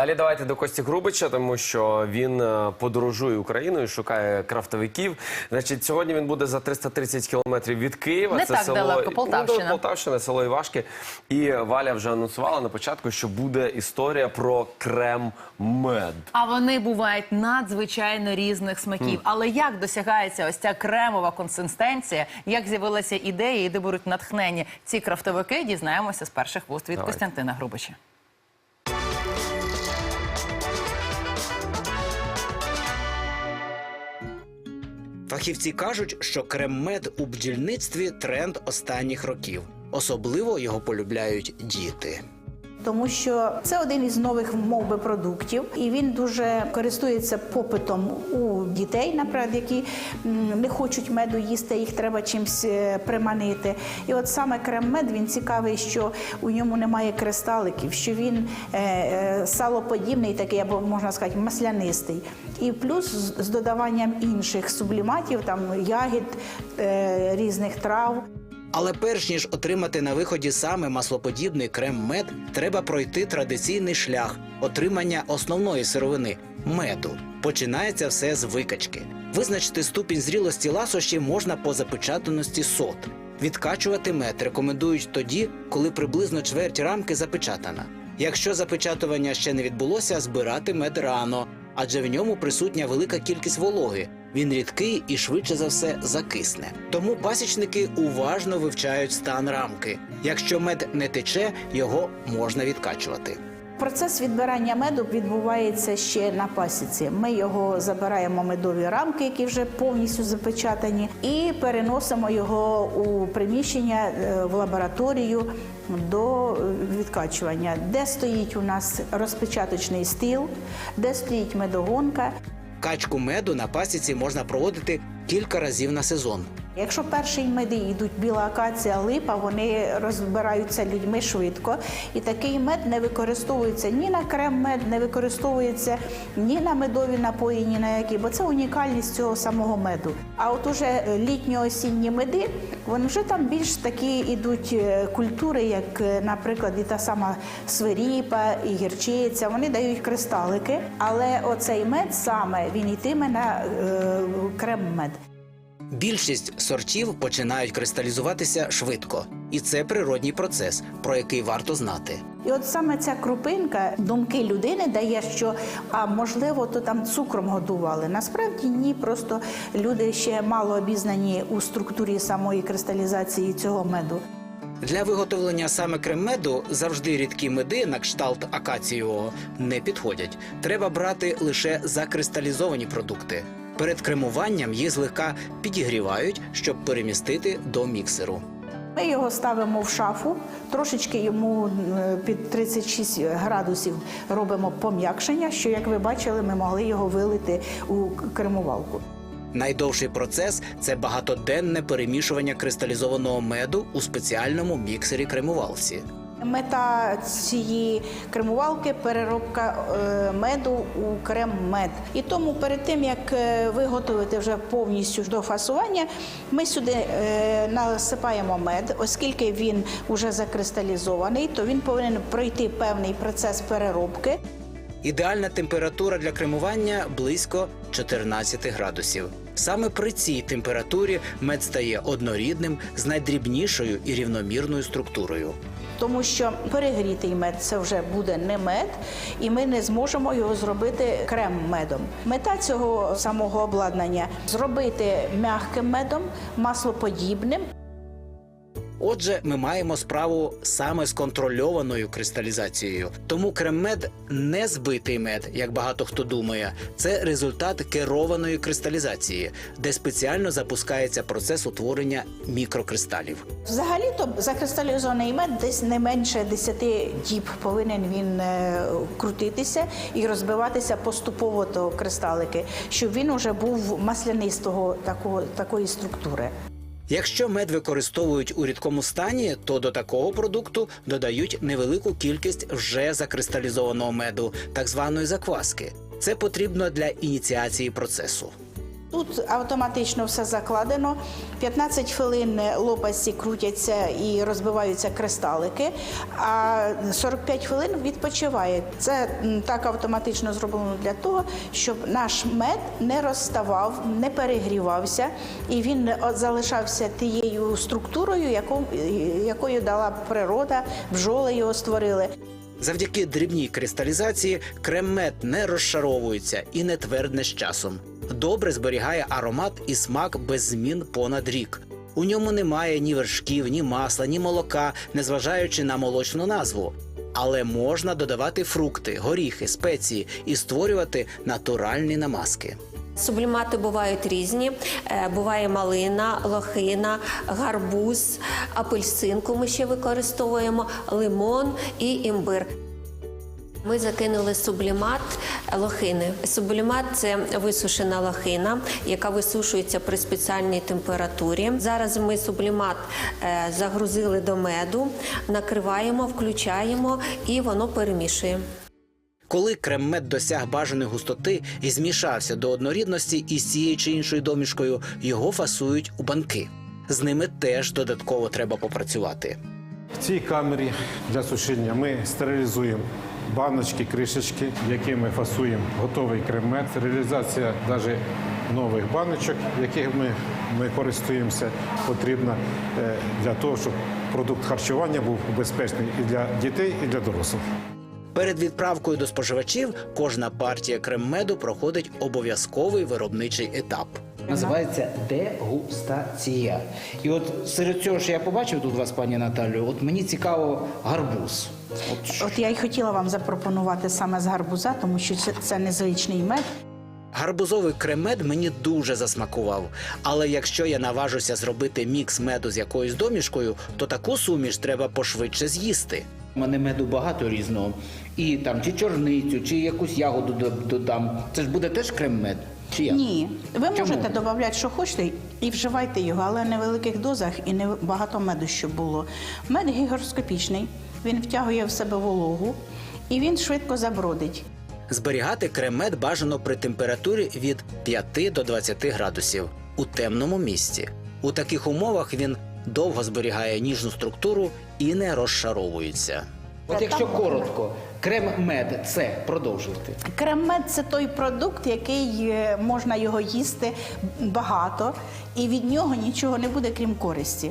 Далі давайте до Кості Грубича, тому що він е, подорожує Україною, шукає крафтовиків. Значить, сьогодні він буде за 330 кілометрів від Києва. Не так далеко, Полтавщина. Ну, Полтавщина, село Івашки. І Валя вже анонсувала на початку, що буде історія про крем-мед. А вони бувають надзвичайно різних смаків. Але як досягається ось ця кремова консистенція? Як з'явилася ідея і де беруть натхнення ці крафтовики? Дізнаємося з перших вуст від Давайте. Костянтина Грубича. Фахівці кажуть, що крем-мед у бджільництві тренд останніх років. Особливо його полюбляють діти. Тому що це один із нових мов би продуктів, і він дуже користується попитом у дітей, наприклад, які не хочуть меду їсти, їх треба чимось е, приманити. І от саме крем-мед він цікавий, що у ньому немає кристаликів, що він е, е, салоподібний, такий або можна сказати, маслянистий. І плюс з додаванням інших субліматів, там ягід, різних трав. Але перш ніж отримати на виході саме маслоподібний крем-мед, треба пройти традиційний шлях отримання основної сировини меду. Починається все з викачки. Визначити ступінь зрілості ласощі можна по запечатаності сот. Відкачувати мед рекомендують тоді, коли приблизно чверть рамки запечатана. Якщо запечатування ще не відбулося, збирати мед рано, адже в ньому присутня велика кількість вологи. Він рідкий і швидше за все закисне. Тому пасічники уважно вивчають стан рамки. Якщо мед не тече, його можна відкачувати. Процес відбирання меду відбувається ще на пасіці. Ми його забираємо медові рамки, які вже повністю запечатані, і переносимо його у приміщення е, в лабораторію до е, відкачування, де стоїть у нас розпечаточний стіл, де стоїть медогонка. Качку меду на пасіці можна проводити кілька разів на сезон. Якщо перші меди йдуть біла акація, липа, вони розбираються людьми швидко. І такий мед не використовується ні на крем-мед, не використовується ні на медові напої, ні на які, бо це унікальність цього самого меду. А от уже літньо-осінні меди, вони вже там більш такі ідуть е, культури, як, е, наприклад, і та сама свиріпа, і гірчиця. Вони дають кристалики, але оцей мед саме він йтиме на е, крем-мед. Більшість сортів починають кристалізуватися швидко, і це природній процес, про який варто знати. І от саме ця крупинка думки людини дає, що а можливо, то там цукром годували. Насправді ні, просто люди ще мало обізнані у структурі самої кристалізації цього меду. Для виготовлення саме крем-меду завжди рідкі меди на кшталт акацієвого не підходять. Треба брати лише закристалізовані продукти. Перед кремуванням їх злегка підігрівають, щоб перемістити до міксеру. Ми його ставимо в шафу, трошечки йому е, під 36 градусів робимо пом'якшення, що, як ви бачили, ми могли його вилити у кремувалку. Найдовший процес це багатоденне перемішування кристалізованого меду у спеціальному міксері кремувалці. Мета цієї кремувалки переробка е, меду у крем-мед. І тому перед тим як е, виготовити вже повністю до фасування, ми сюди е, насипаємо мед, оскільки він вже закристалізований, то він повинен пройти певний процес переробки. Ідеальна температура для кремування близько 14 градусів. Саме при цій температурі мед стає однорідним з найдрібнішою і рівномірною структурою. Тому що перегрітий мед це вже буде не мед, і ми не зможемо його зробити крем-медом. Мета цього самого обладнання зробити м'яким медом, маслоподібним. Отже, ми маємо справу саме з контрольованою кристалізацією. Тому крем-мед не збитий мед, як багато хто думає. Це результат керованої кристалізації, де спеціально запускається процес утворення мікрокристалів. Взагалі-то закристалізований мед десь не менше 10 діб повинен він е, крутитися і розбиватися поступово до кристалики, щоб він уже був маслянистого такого, такої структури. Якщо мед використовують у рідкому стані, то до такого продукту додають невелику кількість вже закристалізованого меду, так званої закваски. Це потрібно для ініціації процесу. Тут автоматично все закладено. 15 хвилин лопасті крутяться і розбиваються кристалики, а 45 хвилин відпочиває. Це так автоматично зроблено для того, щоб наш мед не розставав, не перегрівався, і він е, залишався тією структурою, яку, якою дала природа, бджоли його створили. Завдяки дрібній кристалізації крем-мед не розшаровується і не твердне з часом. Добре зберігає аромат і смак без змін понад рік. У ньому немає ні вершків, ні масла, ні молока, незважаючи на молочну назву. Але можна додавати фрукти, горіхи, спеції і створювати натуральні намазки. Сублімати бувають різні. Е, Буває малина, лохина, гарбуз, апельсинку ми ще використовуємо, лимон і імбир. Ми закинули сублімат лохини. Сублімат це висушена лохина, яка висушується при спеціальній температурі. Зараз ми сублімат е, загрузили до меду, накриваємо, включаємо і воно перемішує. Коли крем-мед досяг бажаної густоти і змішався до однорідності із цією чи іншою домішкою, його фасують у банки. З ними теж додатково треба попрацювати. В цій камері для сушіння ми стерилізуємо баночки, кришечки, якими фасуємо готовий крем-мед. Стерилізація навіть нових баночок, яких ми, ми користуємося, потрібна е, для того, щоб продукт харчування був безпечний і для дітей, і для дорослих. Перед відправкою до споживачів кожна партія крем-меду проходить обов'язковий виробничий етап. Називається дегустація. І от серед цього, що я побачив тут вас, пані Наталю, от мені цікаво гарбуз. От От я й хотіла вам запропонувати саме з гарбуза, тому що це, це незвичний мед. Гарбузовий крем-мед мені дуже засмакував. Але якщо я наважуся зробити мікс меду з якоюсь домішкою, то таку суміш треба пошвидше з'їсти. У мене меду багато різного. І там чи чорницю, чи якусь ягоду додам. Це ж буде теж крем-мед? Чи як? Ні, ви Чому? можете додати, що хочете, і вживайте його, але не в великих дозах і не багато меду, щоб було. Мед гігроскопічний, він втягує в себе вологу і він швидко забродить. Зберігати крем-мед бажано при температурі від 5 до 20 градусів у темному місці. У таких умовах він довго зберігає ніжну структуру і не розшаровується. От якщо коротко, крем-мед це продовжувати. Крем-мед – це той продукт, який е, можна його їсти багато, і від нього нічого не буде, крім користі.